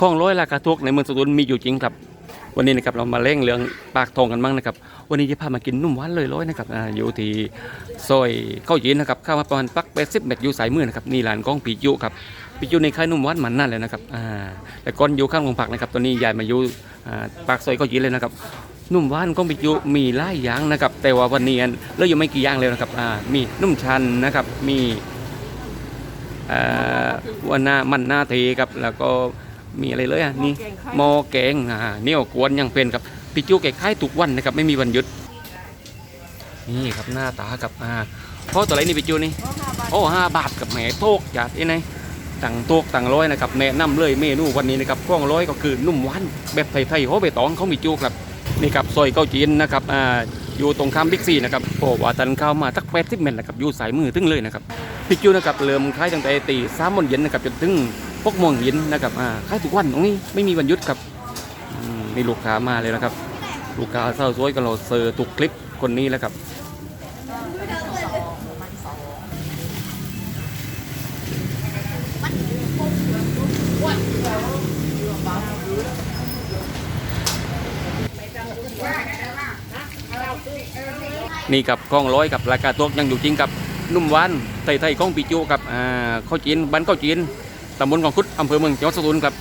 ข้องร้อยราคาทุกในเมืองสตูลมีอยู่จริงครับ วันนี้นะครับเรามาเล่งเรื่องปากทองกันบ้างนะครับ วันนี้จะพามากินนุ่มหวานเลยร้อยนะครับอยู่ที่ซอยข้าวจีนนะครับ เข้ามาประมาณปักแปดสิบเมตรอยู่สายมือนะครับนี่ร้านก้องปีจุครับปีจุในค่ายนุ่มหวานมันนั่นเลยนะครับอ่าแต่ก่อนอยู่ข้างโรงผักนะครับตอนนี้ยายมาอยู่อ่าปากซอยข้าวจีนเลยนะครับนุ่มหวานก้องปีจุมีหลายอย่างนะครับ แต่ว่าวันนี้เลือยู่ไม่กี่อย่างเลยนะครับอ่ามีนุ่มชันนะครับ มี วันหน้ามันหน้าเทครับ แล้วก็มีอะไรเลยอะนี่หมอแกงอ่าเนี่ยวกวนยังเป็นครับพี่จูแกขายทุกวันนะครับ ไม่มีวันหยุด นี่ครับหน้าตากับอ่าเพราะตัวอะไรนี่พี่จูนี่โอ้ห้าบาทกับแหมโตกจัดไอ้ไงต่างโตกต่างร้อยนะครับแนะนำเลยเมนูวันนี้นะครับกล้องร้อยก็คือนุ่มหวานแบบไทยๆเขาไปตองเขามีจูครับนี่ครับซอยเก้าจีนนะครับอ่า อยู่ตรงข้ามบิ๊กซีนะครับโอ้ว่าตันเข้ามาตักแปดสิบเมตรนะครับอยู่สายมือตึ้งเลยนะครับพี่จูนะครับเริ่มขายตั้งแต่ตีสามโมงเย็นนะครับจนถึงหกโมงเย็นนะครับอ่าขายทุกวันตรงนี้ไม่มีวันหยุดครับมีลูกค้ามาเลยนะครับ ลูกค้าเศร้าซวยกันเราเซอร์ทุกคลิปคนนี้แล้วครับนี่ นี่กับกล้องร้อยกับราคาตัวยังอยู่จริงกับนุ่มหวานไทยๆของปีจูกับอ่าข้าวจีนบ้านข้าวจีนตำบลของคุดอำเภอเมืองจังหวัดสตูลครับ